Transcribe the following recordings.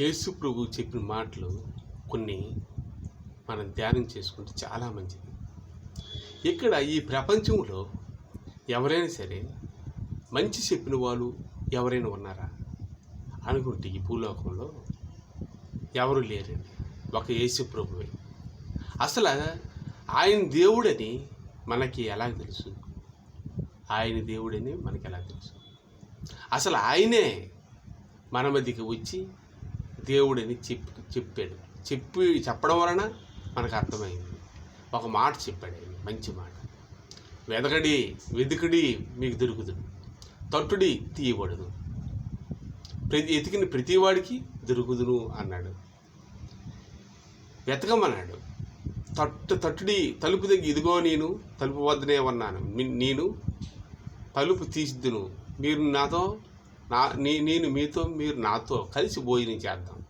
యేసు ప్రభు చెప్పిన మాటలు కొన్ని మనం ధ్యానం చేసుకుంటే చాలా మంచిది. ఇక్కడ ఈ ప్రపంచంలో ఎవరైనా సరే మంచి చెప్పిన వాళ్ళు ఎవరైనా ఉన్నారా? అనుకుంటే ఈ భూలోకంలో ఎవరు లేరండి? ఒక యేసు ప్రభువే. అసలు ఆయన దేవుడని మనకి ఎలా తెలుసు? ఆయన దేవుడని మనకి ఎలా తెలుసు? అసలు ఆయనే మన మధ్యకి వచ్చి దేవుడని చెప్పి చెప్పాడు. చెప్పి చెప్పడం వలన మనకు అర్థమైంది. ఒక మాట చెప్పాడు ఆయన మంచి మాట. వెదకడి వెదుకుడి మీకు దొరుకుతుంది తట్టుడి తీయబడును ప్రతి ఎతికిన ప్రతివాడికి దొరుకుదును అన్నాడు. వెతకమన్నాడు. తట్టు తట్టుడి తలుపు దగ్గర ఇదిగో నేను తలుపు వద్దనే ఉన్నాను. నేను తలుపు తీసిద్దును. మీరు నాతో నా నీ నేను మీతో మీరు నాతో కలిసి భోజనం చేద్దాం.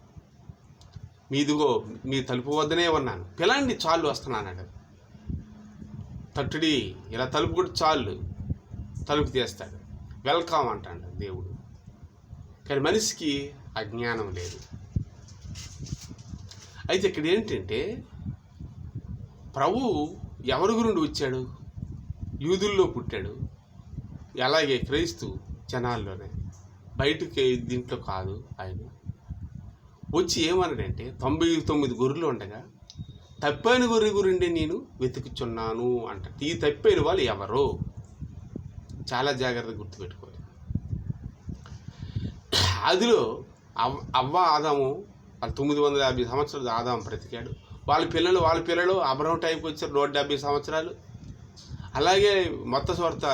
మీదిగో మీ తలుపు వద్దనే ఉన్నాను. పిల్లండి చాలు వస్తున్నాడు తట్టుడి ఇలా తలుపు కూడా చాలు తలుపు తీస్తాడు. వెల్కమ్ అంటాడు దేవుడు. కానీ మనిషికి అజ్ఞానం లేదు. అయితే ఇక్కడ ఏంటంటే ప్రభు ఎవరి గురుండి వచ్చాడు? యూదుల్లో పుట్టాడు. అలాగే క్రైస్తు జనాల్లోనే. బయటకి దీంట్లో కాదు ఆయన. వచ్చి ఏమన్నాడంటే తొంభై తొమ్మిది గొర్రెలు ఉండగా తప్పైన గొర్రె గురిండి నేను వెతుకుచున్నాను అంట ఈ తప్పైన వాళ్ళు ఎవరో? చాలా జాగ్రత్తగా గుర్తుపెట్టుకోవాలి. అదిలో అవ్ అవ్వ ఆదాము వాళ్ళు తొమ్మిది వందల యాభై సంవత్సరాలు ఆదాము బ్రతికాడు. వాళ్ళ పిల్లలు వాళ్ళ పిల్లలు అబ్రహం టైంకి వచ్చారు నూట డెబ్బై సంవత్సరాలు. అలాగే మొత్త స్వార్థ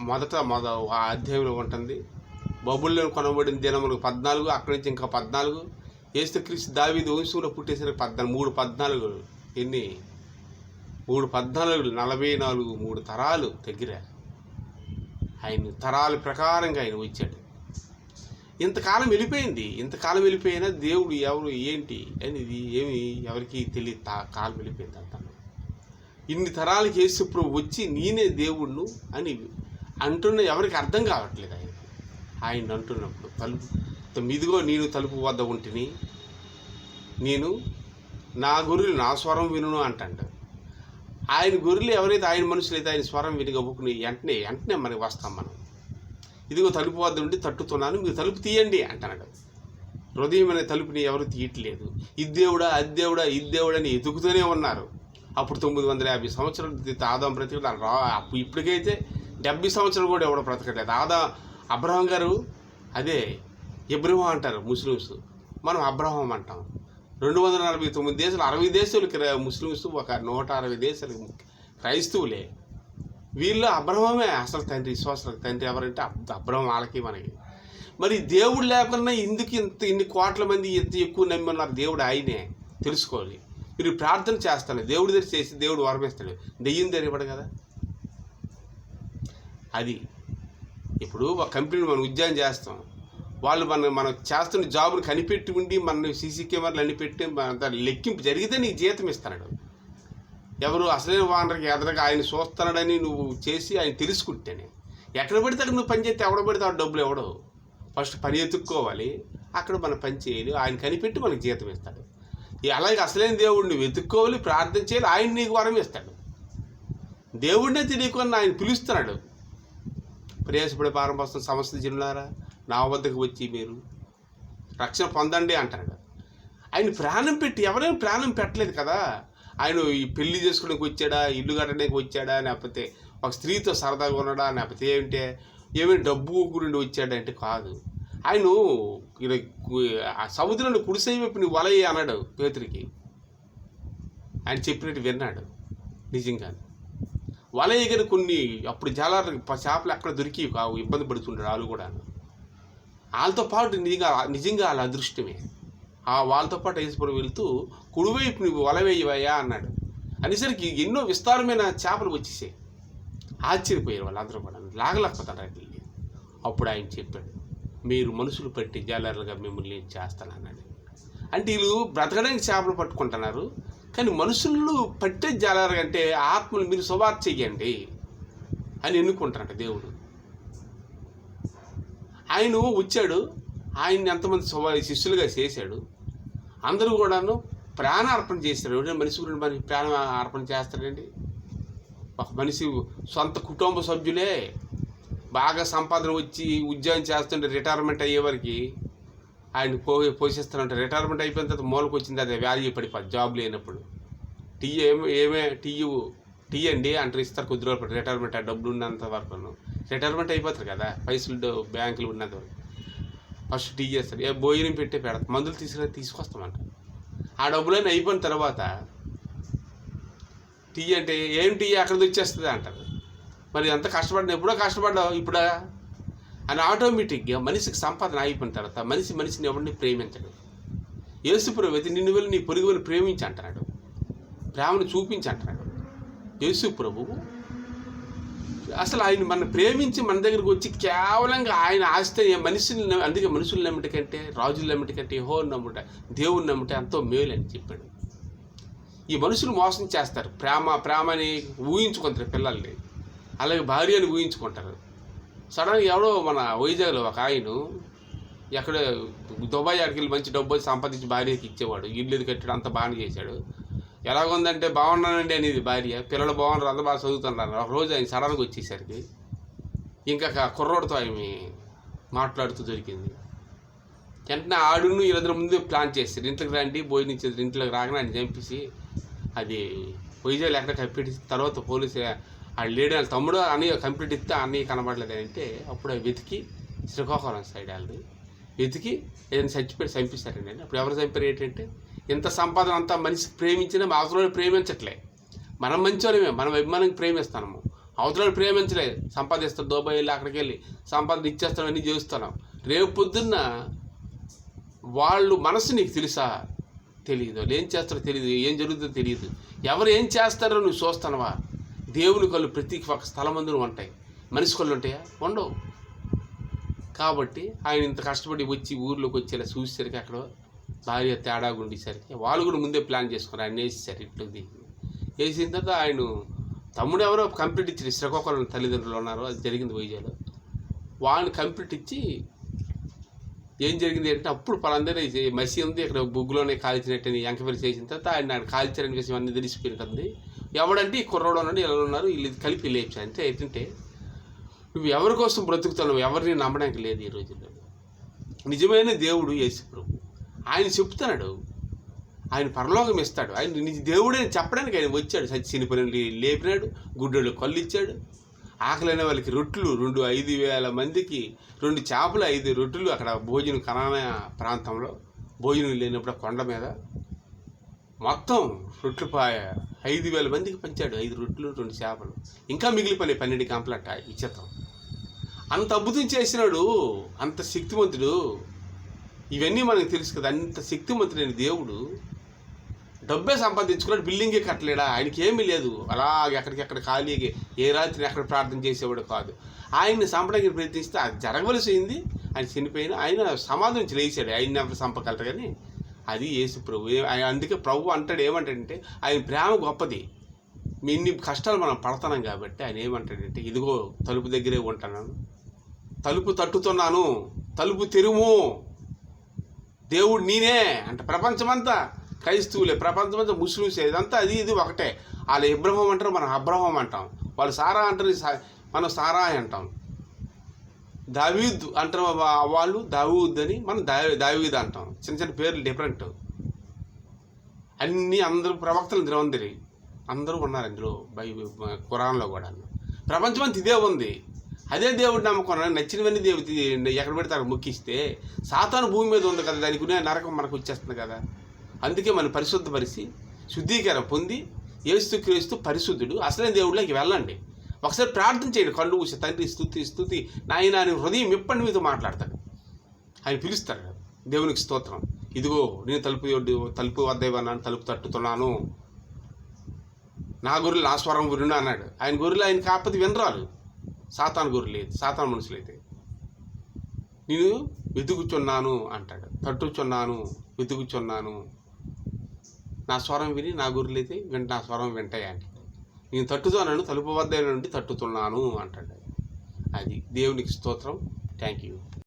మొదట మొద అధ్యాయంలో ఉంటుంది. బబుల్లో కొనబడిన దినములు పద్నాలుగు అక్కడి నుంచి ఇంకా పద్నాలుగు. ఏసు క్రీస్తు దావీది వంశంలో పుట్టేసరికి పద్నాలుగు మూడు పద్నాలుగు ఎన్ని? మూడు పద్నాలుగు నలభై నాలుగు మూడు తరాలు దగ్గర. ఆయన తరాల ప్రకారంగా ఆయన వచ్చాడు. ఇంతకాలం వెళ్ళిపోయింది. ఇంతకాలం వెళ్ళిపోయినా దేవుడు ఎవరు ఏంటి అనేది ఏమి ఎవరికి తెలియదు. తా కాలం వెళ్ళిపోయింది అంత. ఇన్ని తరాలకి యేసుప్రభు వచ్చి నేనే దేవుణ్ణు అని అంటున్న ఎవరికి అర్థం కావట్లేదు ఆయన. ఆయన అంటున్నప్పుడు తలుపు మీదిగో నేను తలుపు వద్ద ఉంటిని నేను నా గొర్రెలు నా స్వరం వినును అంటాడు. ఆయన గొర్రెలు ఎవరైతే ఆయన మనుషులు అయితే ఆయన స్వరం వినగబుకుని వెంటనే వెంటనే మనకి వస్తాం మనం. ఇదిగో తలుపు వద్ద ఉండి తట్టుతున్నాను మీరు తలుపు తీయండి అంటాడు. హృదయం అనే తలుపుని ఎవరు తీయట్లేదు. ఇద్దేవుడా దేవుడా అది దేవుడా ఎదుగుతూనే ఉన్నారు. అప్పుడు తొమ్మిది వందల యాభై సంవత్సరాలు ఆదాం బ్రతికడం రా అప్పుడు ఇప్పటికైతే డెబ్బై సంవత్సరాలు కూడా ఎవడో బ్రతకట్లేదు. ఆదా అబ్రహం గారు అదే ఇబ్రహం అంటారు ముస్లిమ్స్. మనం అబ్రహం అంటాం. రెండు వందల నలభై తొమ్మిది దేశాలు అరవై దేశాలు ముస్లిమ్స్ ఒక నూట అరవై దేశాలు క్రైస్తవులే. వీళ్ళు అబ్రహమే అసలు తండ్రి విశ్వాసాలకు తండ్రి ఎవరంటే అబ్రహం వాళ్ళకి మనకి. మరి దేవుడు లేకుండా ఎందుకు ఇంత ఇన్ని కోట్ల మంది ఎంత ఎక్కువ నమ్మి ఉన్నారు దేవుడు ఆయనే. తెలుసుకోవాలి. మీరు ప్రార్థన చేస్తాను దేవుడి దగ్గర చేసి దేవుడు వరమిస్తాడు. దెయ్యం తెరవడు కదా. అది ఇప్పుడు ఒక కంపెనీ మనం ఉద్యోగం చేస్తాం. వాళ్ళు మన మనం చేస్తున్న జాబును కనిపెట్టి ఉండి మన సీసీ కెమెరాలు అన్ని పెట్టి మన లెక్కింపు జరిగితే నీకు జీతం ఇస్తాడు. ఎవరు అసలైన వానరికి ఎదరగా ఆయన చూస్తున్నాడని నువ్వు చేసి ఆయన తెలుసుకుంటేనే. ఎక్కడ పడితే అక్కడ నువ్వు పని చేస్తే ఎవడ పడితే ఆ డబ్బులు ఎవడో? ఫస్ట్ పని ఎత్తుక్కోవాలి. అక్కడ మనం పని చేయాలి. ఆయన కనిపెట్టి మనకు జీతం ఇస్తాడు. అలాగే అసలైన దేవుడిని వెతుక్కోవాలి ప్రార్థన చేయాలి ఆయన నీకు వరం ఇస్తాడు. దేవుడినే తెలియకుండా ఆయన పిలుస్తున్నాడు. ప్రయాసపడే ప్రారంభోత్సవం సమస్త జిల్లారా నా వద్దకు వచ్చి మీరు రక్షణ పొందండి అంటాడు ఆయన ప్రాణం పెట్టి ఎవరైనా ప్రాణం పెట్టలేదు కదా. ఆయన ఈ పెళ్ళి చేసుకోవడానికి వచ్చాడా ఇల్లు కట్టడానికి వచ్చాడా లేకపోతే ఒక స్త్రీతో సరదాగా ఉన్నాడా లేకపోతే ఏమిటే ఏమైనా డబ్బు గురించి వచ్చాడా అంటే కాదు. ఆయన ఆ సముద్రంలో కుడిసై వైపు నీ వలయ్య అన్నాడు పేతురికి. ఆయన చెప్పినట్టు విన్నాడు. నిజంగానే. వల ఎగిరి కొన్ని అప్పుడు జాలాలు చేపలు ఎక్కడ దొరికి కావు. ఇబ్బంది పడుతుంటారు వాళ్ళు కూడా. వాళ్ళతో పాటు నిజంగా నిజంగా వాళ్ళ అదృష్టమే. ఆ వాళ్ళతో పాటు వేసుకుని వెళ్తూ కుడివైపు నువ్వు వల వేయవయ్యా అన్నాడు. అనేసరికి ఎన్నో విస్తారమైన చేపలు వచ్చేసాయి. ఆశ్చర్యపోయారు వాళ్ళందరూ కూడా. లాగలేకపోతారు వాటిని అప్పుడు ఆయన చెప్పాడు మీరు మనుషులు పట్టి జాలర్లుగా మిమ్మల్ని నేను చేస్తాను అన్నాడు. అంటే వీళ్ళు బ్రతకడానికి చేపలు పట్టుకుంటున్నారు. కానీ మనుషులు పట్టే జాలారు అంటే ఆత్మలు మీరు సువార్త చెయ్యండి అని ఎన్నుకుంటారంట దేవుడు. ఆయన వచ్చాడు ఆయన్ని ఎంతమంది స్వ- శిష్యులుగా చేశాడు అందరూ కూడాను ప్రాణార్పణ చేశారు. ఎవరైనా మనిషి గురించి మరి ప్రాణ అర్పణ చేస్తాడండి ఒక మనిషి సొంత కుటుంబ సభ్యులే బాగా సంపాదన వచ్చి ఉద్యోగం చేస్తుంటే రిటైర్మెంట్ అయ్యే ఆయన పో పోషిస్తానంటే రిటైర్మెంట్ అయిపోయిన తర్వాత మూలకు వచ్చింది అదే వాల్యూ పడిపోద్ది జాబ్ లేనప్పుడు. టీ ఏమే ఏమే టీ టీ అండి అంటే ఇస్తారు కొద్ది రోజులు రిటైర్మెంట్ ఆ డబ్బులు ఉన్నంత వరకు రిటైర్మెంట్ అయిపోతారు కదా పైసలు బ్యాంకులు ఉన్నంత వరకు. ఫస్ట్ టీ చేస్తారు. ఏ భోజనం పెట్టే పెడతాం మందులు తీసుకురా తీసుకొస్తామంట. ఆ డబ్బులన్నీ అయిపోయిన తర్వాత టీ అంటే ఏం టీ అక్కడ వచ్చేస్తుంది అంటారు. మరి ఎంత కష్టపడిన ఎప్పుడో కష్టపడ్డావు ఇప్పుడా? అని ఆటోమేటిక్గా మనిషికి సంపాదన అయిపోయిన తర్వాత మనిషి మనిషిని ఎవరిని ప్రేమించడు యేసుప్రభు అయితే నిన్ను వెళ్ళి నీ పొరుగు వెళ్ళి ప్రేమించి అంటున్నాడు ప్రేమను చూపించి అంటున్నాడు యేసు ప్రభువు అసలు ఆయన మన ప్రేమించి మన దగ్గరకు వచ్చి కేవలంగా ఆయన ఆస్తి మనిషిని అందుకే మనుషులు నమ్మటి కంటే రాజులు నమ్మటి కంటే హో నమ్ముట దేవుని నమ్ముట ఎంతో మేలు అని చెప్పాడు ఈ మనుషులు మోసం చేస్తారు. ప్రేమ ప్రేమని ఊహించుకుంటారు పిల్లల్ని. అలాగే భార్యని ఊహించుకుంటారు. సడన్గా ఎవడో మన వైజాగ్లో ఒక ఆయన ఎక్కడ దుబాయ్ ఆడికి వెళ్ళి మంచి డబ్బు సంపాదించి భార్యకి ఇచ్చేవాడు. ఇల్లు ఇది కట్టాడు అంత బాగానే చేశాడు. ఎలాగుందంటే బాగున్నానండి అనేది భార్య. పిల్లలు బాగున్నారు అంత బాగా చదువుతున్నారు. ఒక రోజు ఆయన సడన్గా వచ్చేసరికి ఇంకా కుర్రోడితో ఆమె మాట్లాడుతూ దొరికింది. వెంటనే ఆడును ఇద్దరు ముందు ప్లాన్ చేస్తారు ఇంట్లోకి రండి భోజనం ఇచ్చేది ఇంట్లోకి రాగానే ఆయన చంపేసి అది వైజాగ్ ఎక్కడ కప్పెట్టి తర్వాత పోలీసు ఆ లేడీ వాళ్ళ తమ్ముడు అన్నయ్య కంప్లీట్ ఇస్తే అన్నయ్య కనబడలేదు అంటే అప్పుడు వెతికి శ్రీకాకుళం సైడ్ వాళ్ళు వెతికి ఏదైనా చచ్చిపోయి చంపిస్తారండి అప్పుడు ఎవరు చంపారు ఏంటంటే ఇంత సంపాదన అంతా మనిషికి ప్రేమించినా మా అవతలని ప్రేమించట్లే. మనం మంచోళ్ళమే మనం అభిమానం ప్రేమిస్తాము అవతలని ప్రేమించలే సంపాదిస్తాం దుబాయ్ వెళ్ళి అక్కడికి వెళ్ళి సంపాదన ఇచ్చేస్తాం అన్నీ చేస్తున్నాం రేపు పొద్దున్న వాళ్ళు మనసు నీకు తెలుసా? తెలియదు వాళ్ళు ఏం చేస్తారో తెలియదు ఏం జరుగుతుందో తెలియదు ఎవరు ఏం చేస్తారో నువ్వు చూస్తానవా దేవుని కళ్ళు ప్రతి ఒక్క స్థలమందును ఉంటాయి. మనిషి కళ్ళు ఉంటాయా? ఉండవు. కాబట్టి ఆయన ఇంత కష్టపడి వచ్చి ఊర్లోకి వచ్చేలా చూసేసరికి అక్కడ భార్య తేడా ఉండేసరికి వాళ్ళు కూడా ముందే ప్లాన్ చేసుకున్నారు. ఆయన వేసేసారు ఇట్లది. వేసిన తర్వాత ఆయన తమ్ముడు ఎవరో కంప్లీట్ ఇచ్చారు శ్రీకాకుళం తల్లిదండ్రులు ఉన్నారు. అది జరిగింది వైజాగ్లో. వాళ్ళని కంప్లీట్ ఇచ్చి ఏం జరిగింది అంటే అప్పుడు పలందరూ మసి ఉంది. ఇక్కడ బుగ్గులోనే కాల్చినట్టు ఎంకపరి చేసిన తర్వాత ఆయన ఆయన కాల్చారని విషయం అన్ని తెలిసిపోయింటుంది ఎవడంటే ఈ కుర్రోడు అన్నాడు ఇలా ఉన్నారు వీళ్ళు కలిపి లేచి అంతే. ఏంటంటే నువ్వు ఎవరి కోసం బ్రతుకుతున్నావు ఎవరిని నమ్మడానికి లేదు ఈ రోజుల్లో. నిజమైన దేవుడు యేసు ప్రభు ఆయన చెప్తున్నాడు ఆయన పరలోకం ఇస్తాడు. ఆయన నిజ దేవుడే చెప్పడానికి ఆయన వచ్చాడు. సచ్చి చనిపోయిన లేపినాడు గుడ్డోళ్ళు కళ్ళు ఇచ్చాడు ఆకలైన వాళ్ళకి రొట్టెలు రెండు ఐదు వేల మందికి రెండు చేపలు ఐదు రొట్టెలు అక్కడ భోజనం కరాన ప్రాంతంలో. భోజనం లేనప్పుడు కొండ మీద మొత్తం రొట్లు పాయ ఐదు వేల మందికి పంచాడు. ఐదు రొట్లు రెండు చేపలు. ఇంకా మిగిలిపోయినాయి పన్నెండు కంపలట విచిత్రం అంత అద్భుతం చేసినాడు అంత శక్తివంతుడు ఇవన్నీ మనకు తెలుసు కదా అంత శక్తివంతుడైన దేవుడు డబ్బే సంపాదించుకున్నాడు బిల్డింగే కట్టలేడా? ఆయనకి ఏమీ లేదు. అలాగే ఎక్కడికెక్కడ ఖాళీగా ఏ రాత్రి ఎక్కడ ప్రార్థన చేసేవాడు కాదు. ఆయన్ని సంపడానికి ప్రయత్నిస్తే అది జరగవలసింది ఆయన చనిపోయిన ఆయన సమాధి నుంచి లేచాడు. ఆయన ఎవరు కానీ అది యేసు ప్రభు. అందుకే ప్రభు అంటాడు ఏమంటాడంటే ఆయన ప్రేమ గొప్పది. మీ ఇన్ని కష్టాలు మనం పడుతున్నాం కాబట్టి ఆయన ఏమంటాడంటే ఇదిగో తలుపు దగ్గరే ఉంటాను తలుపు తట్టుతున్నాను. తలుపు తెరుము. దేవుడు నేనే అంటే ప్రపంచమంతా. క్రైస్తవులే ప్రపంచమంతా ముస్లిమ్స్ ఇదంతా అది ఇది ఒకటే. వాళ్ళు ఇబ్రహం అంటారు మనం అబ్రహం అంటాం. వాళ్ళు సారా అంటారు మనం సారా అంటాం. దావీద్ అంటారు వాళ్ళు దావూద్ అని మనం దావీ దావీద్ అంటాం. చిన్న చిన్న పేర్లు డిఫరెంట్ అన్నీ అందరూ ప్రవక్తలు ఇందులో అందరూ ఉన్నారు ఇందులో బై ఖురాన్లో కూడా ప్రపంచమంతా ఇదే ఉంది. అదే దేవుడు నమ్మకం నచ్చినవన్నీ దేవుడి ఎక్కడ పెడితే అక్కడ ముక్కిస్తే సాతాను భూమి మీద ఉంది కదా దానికి నరకం మనకు వచ్చేస్తుంది కదా. అందుకే మనం పరిశుద్ధపరిచి శుద్ధీకరణ పొంది ఏస్తు క్రీస్తూ పరిశుద్ధుడు అసలైన దేవుడిలోకి వెళ్ళండి. ఒకసారి ప్రార్థన చేయండి. కళ్ళు ఊసి తండ్రి స్థుతి స్థుతి నాయన అని హృదయం ఎప్పటి మీతో మాట్లాడతాడు? ఆయన పిలుస్తాడు. దేవునికి స్తోత్రం. ఇదిగో నేను తలుపు తలుపు వద్దేవన్నాను తలుపు తట్టుతున్నాను. నా గొర్రెలు నా స్వరం విను అన్నాడు. ఆయన గొర్రెలు ఆయన కాకపోతే వినరాలు. సాతాన్ గొర్రెలు సాతాన్ మనుషులు అయితే. నేను వెతుకుచున్నాను అంటాడు. తట్టుచున్నాను వెతుకుచున్నాను. నా స్వరం విని నా గొర్రెలు అయితే వింట నా స్వరం వింటాయి అంటే నేను తట్టుతున్నాను తలుపు వద్ద నుండి తట్టుతున్నాను అంటాడు. అది దేవునికి స్తోత్రం. Thank you